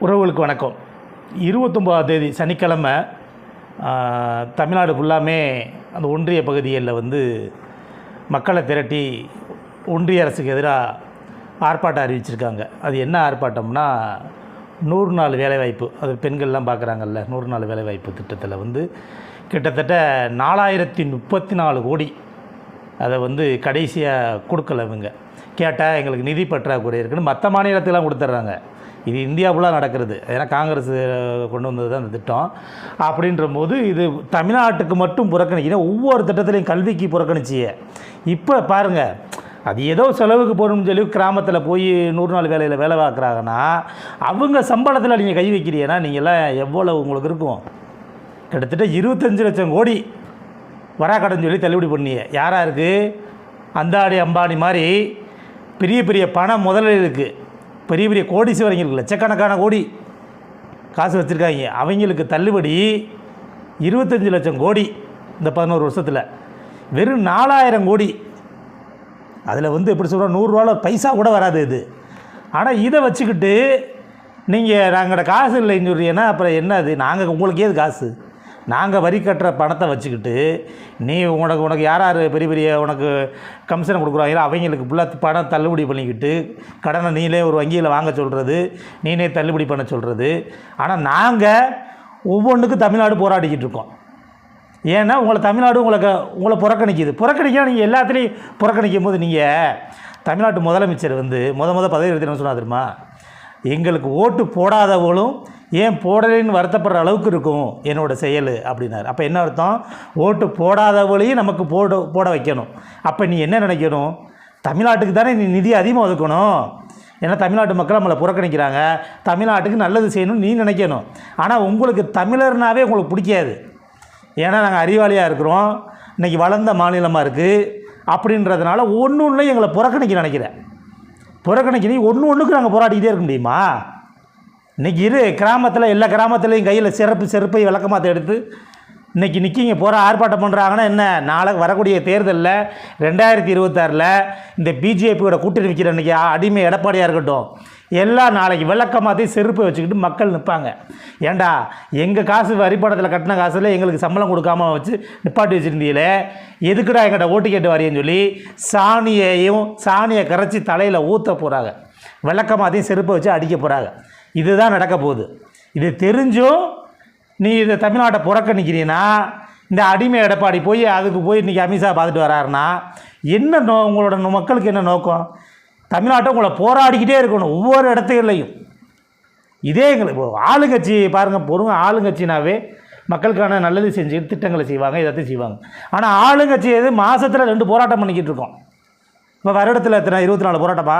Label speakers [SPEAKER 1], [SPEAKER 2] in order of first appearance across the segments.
[SPEAKER 1] உறவுகளுக்கு வணக்கம். இருபத்தொம்போதாம் தேதி சனிக்கிழமை தமிழ்நாடு ஃபுல்லாமே அந்த ஒன்றிய பகுதிகளில் வந்து மக்களை திரட்டி ஒன்றிய அரசுக்கு எதிராக ஆர்ப்பாட்டம் அறிவிச்சிருக்காங்க. அது என்ன ஆர்ப்பாட்டம்னா நூறு நாள் வேலைவாய்ப்பு. அது பெண்கள்லாம் பார்க்குறாங்கல்ல நூறு நாள் வேலைவாய்ப்பு திட்டத்தில் வந்து கிட்டத்தட்ட நாலாயிரத்தி முப்பத்தி நாலு கோடி அதை வந்து கடைசியாக கொடுக்கல இவங்க. கேட்டால் எங்களுக்கு நிதி பற்றாக்குறை இருக்குன்னு மற்ற மாநிலத்திலாம் கொடுத்துட்றாங்க. இது இந்தியா ஃபுல்லாக நடக்கிறது. ஏன்னா காங்கிரஸ் கொண்டு வந்தது தான் அந்த திட்டம். அப்படின்ற போது இது தமிழ்நாட்டுக்கு மட்டும் புறக்கணிக்கிற ஒவ்வொரு திட்டத்துலையும் கல்விக்கு புறக்கணிச்சியே. இப்போ பாருங்கள் அது ஏதோ செலவுக்கு போகணும்னு சொல்லி கிராமத்தில் போய் நூறு நாள் வேலையில் வேலை பார்க்குறாங்கன்னா அவங்க சம்பளத்தில் நீங்கள் கை வைக்கிறீங்கன்னா நீங்கள்லாம் எவ்வளோ உங்களுக்கு இருக்கும்? கிட்டத்தட்ட இருபத்தஞ்சு லட்சம் கோடி வராக்கடன் சொல்லி தள்ளுபடி பண்ணிய. யாராக இருக்குது அந்தாடி அம்பானி மாதிரி பெரிய பெரிய பண இருக்குது பெரிய பெரிய கோடீஸ்வரங்களுக்கு லட்சக்கணக்கான கோடி காசு வச்சுருக்காங்க. அவங்களுக்கு தள்ளுபடி இருபத்தஞ்சி லட்சம் கோடி இந்த பதினோரு வருஷத்தில். வெறும் நாலாயிரம் கோடி. அதில் வந்து எப்படி சொல்கிறோம் நூறுரூவாவில் பைசா கூட வராது இது. ஆனால் இதை வச்சுக்கிட்டு நீங்கள் நாங்களோட காசு இல்லைன்னு சொல்கிறீங்கன்னா அப்புறம் என்ன அது நாங்கள் உங்களுக்கே காசு. நாங்கள் வரி கட்டுற பணத்தை வச்சுக்கிட்டு நீ உனக்கு உனக்கு யார் யார் பெரிய பெரிய உனக்கு கமிஷன் கொடுக்குறாங்களோ அவங்களுக்கு ஃபுல்லாக பணம் தள்ளுபடி பண்ணிக்கிட்டு கடனை நீங்களே ஒரு வங்கியில் வாங்க சொல்கிறது நீனே தள்ளுபடி பண்ண சொல்கிறது ஆனால் நாங்கள் ஒவ்வொன்றுக்கும் தமிழ்நாடு போராடிக்கிட்டு இருக்கோம். ஏன்னா உங்களை தமிழ்நாடு உங்களுக்கு உங்களை புறக்கணிக்குது. புறக்கணிக்க நீங்கள் எல்லாத்துலேயும் புறக்கணிக்கும் போது நீங்கள் தமிழ்நாட்டு முதலமைச்சர் வந்து முத முத பதவி எடுத்துன்னு சொன்னா தெரியுமா? எங்களுக்கு ஓட்டு போடாதவங்களும் ஏன் போடலைன்னு வருத்தப்படுற அளவுக்கு இருக்கும் என்னோடய செயல் அப்படின்னாரு. அப்போ என்ன அர்த்தம்? ஓட்டு போடாதவங்களையும் நமக்கு போட போட வைக்கணும். அப்போ நீ என்ன நினைக்கணும்? தமிழ்நாட்டுக்கு தானே நீ நிதி அதிகமாக ஒதுக்கணும். ஏன்னா தமிழ்நாட்டு மக்கள் நம்மளை புறக்கணிக்கிறாங்க. தமிழ்நாட்டுக்கு நல்லது செய்யணும்னு நீ நினைக்கணும். ஆனால் உங்களுக்கு தமிழர்னாவே உங்களுக்கு பிடிக்காது. ஏன்னா நாங்கள் அறிவாளியாக இருக்கிறோம். இன்றைக்கி வளர்ந்த மாநிலமாக இருக்குது அப்படின்றதுனால ஒன்று ஒன்று எங்களை புறக்கணிக்க நினைக்கிறேன் புறக்கணிக்க நீ ஒன்று ஒன்றுக்கு நாங்கள் போராடிக்கிட்டே இருக்க முடியுமா? இன்றைக்கி இரு கிராமத்தில் எல்லா கிராமத்துலேயும் கையில் சிறப்பு செருப்பை விளக்கமாத்த எடுத்து இன்றைக்கி நிற்கிங்க போகிற ஆர்ப்பாட்டம் பண்ணுறாங்கன்னா என்ன? நாளைக்கு வரக்கூடிய தேர்தலில் ரெண்டாயிரத்தி இருபத்தாறில் இந்த பிஜேபியோட கூட்டணி வைக்கிற இன்றைக்கி அடிமை எடப்பாடியாக இருக்கட்டும் எல்லாம் நாளைக்கு விளக்கமாத்தி செருப்பை வச்சுக்கிட்டு மக்கள் நிற்பாங்க ஏண்டா எங்கள் காசு வரிப்படத்தில் கட்டின காசில் எங்களுக்கு சம்பளம் கொடுக்காம வச்சு நிப்பாட்டி வச்சுருந்தீங்களே? எதுக்குடா எங்கிட்ட ஓட்டு கேட்டு வரையன்னு சொல்லி சாணியையும் சாணியை கரைச்சி தலையில் ஊற்ற போகிறாங்க விளக்கமாத்தையும் செருப்பை வச்சு அடிக்க போகிறாங்க இதுதான் நடக்க போகுது. இது தெரிஞ்சும் நீ இதை தமிழ்நாட்டை புறக்கணிக்கிறீன்னா இந்த அடிமை எடப்பாடி போய் அதுக்கு போய் இன்றைக்கி அமித்ஷா பார்த்துட்டு வராருன்னா என்ன நோ உங்களோட நோ- மக்களுக்கு என்ன நோக்கம்? தமிழ்நாட்டை உங்களை போராடிக்கிட்டே இருக்கணும் ஒவ்வொரு இடத்துலையும் இதே எங்களுக்கு இப்போ ஆளுங்கட்சி பாருங்கள் பொறுங்க ஆளுங்கட்சினாவே மக்களுக்கான நல்லது செஞ்சு திட்டங்களை செய்வாங்க இதை செய்வாங்க. ஆனால் ஆளுங்கட்சி எது மாதத்தில் ரெண்டு போராட்டம் பண்ணிக்கிட்டு இருக்கோம். இப்போ வருடத்தில் எத்தனை இருபத்தி நாலு போராட்டமா?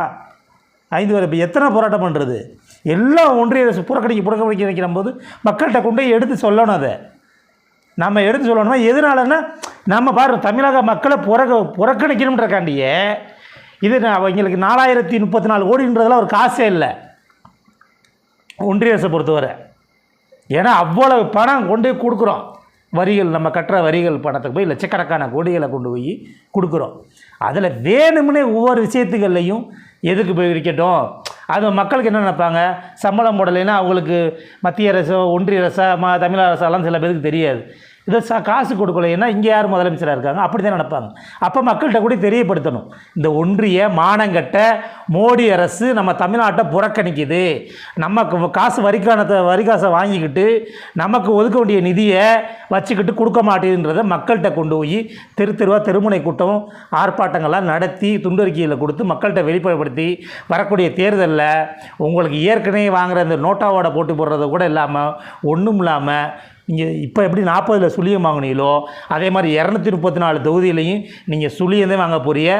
[SPEAKER 1] ஐந்து வரை இப்போ எத்தனை போராட்டம் பண்ணுறது எல்லாம் ஒன்றிய அரசு புறக்கணிக்க புறக்கணிக்க வைக்கிற போது மக்கள்கிட்ட கொண்டு போய் எடுத்து சொல்லணும் அதை. நம்ம எடுத்து சொல்லணும்னா எதனாலன்னா நம்ம பாரு தமிழக மக்களை புறக்க புறக்கணிக்கணுன்றக்காண்டியே இது நான் அவங்களுக்கு நாலாயிரத்தி முப்பத்தி நாலு கோடின்றதெல்லாம் ஒரு காசே இல்லை. ஒன்றிய அரசை பொறுத்தவரை. ஏன்னா அவ்வளவு பணம் கொண்டு போய் கொடுக்குறோம். வரிகள் நம்ம கட்டுற வரிகள் பணத்துக்கு போய் லட்சக்கணக்கான கோடிகளை கொண்டு போய் கொடுக்குறோம். அதில் வேணும்னே ஒவ்வொரு விஷயத்துகள்லையும் எதுக்கு போய் இருக்கட்டும் அது மக்களுக்கு என்ன நினைப்பாங்க? சம்பளம் போடலைன்னா அவங்களுக்கு மத்திய அரசோ ஒன்றிய அரசா ம தமிழக அரசாலாம் சில பேருக்கு தெரியாது. இதை ச காசு கொடுக்கலைன்னா இங்கே யார் முதலமைச்சராக இருக்காங்க? அப்படி தான் நினைப்பாங்க. அப்போ மக்கள்கிட்ட கூட தெரியப்படுத்தணும். இந்த ஒன்றிய மானங்கட்ட மோடி அரசு நம்ம தமிழ்நாட்டை புறக்கணிக்குது. நமக்கு காசு வரிக்கானத்தை வரி காசை வாங்கிக்கிட்டு நமக்கு ஒதுக்க வேண்டிய நிதியை வச்சுக்கிட்டு கொடுக்க மாட்டேதுன்றதை மக்கள்கிட்ட கொண்டு போய் தெரு தெருவாக தெருமுனை கூட்டம் ஆர்ப்பாட்டங்கள்லாம் நடத்தி துண்டறிக்கையில் கொடுத்து மக்கள்கிட்ட வெளிப்படுத்தி வரக்கூடிய தேர்தலில் உங்களுக்கு ஏற்கனவே வாங்குற இந்த நோட்டாவோட போட்டு போடுறது கூட இல்லாமல் ஒன்றும் இல்லாமல் நீங்கள் இப்போ எப்படி நாற்பதில் சுழியம் வாங்கினீங்களோ அதே மாதிரி இரநூத்தி முப்பத்தி நாலு தொகுதியிலையும் நீங்கள் சுழியந்தே வாங்க போறிய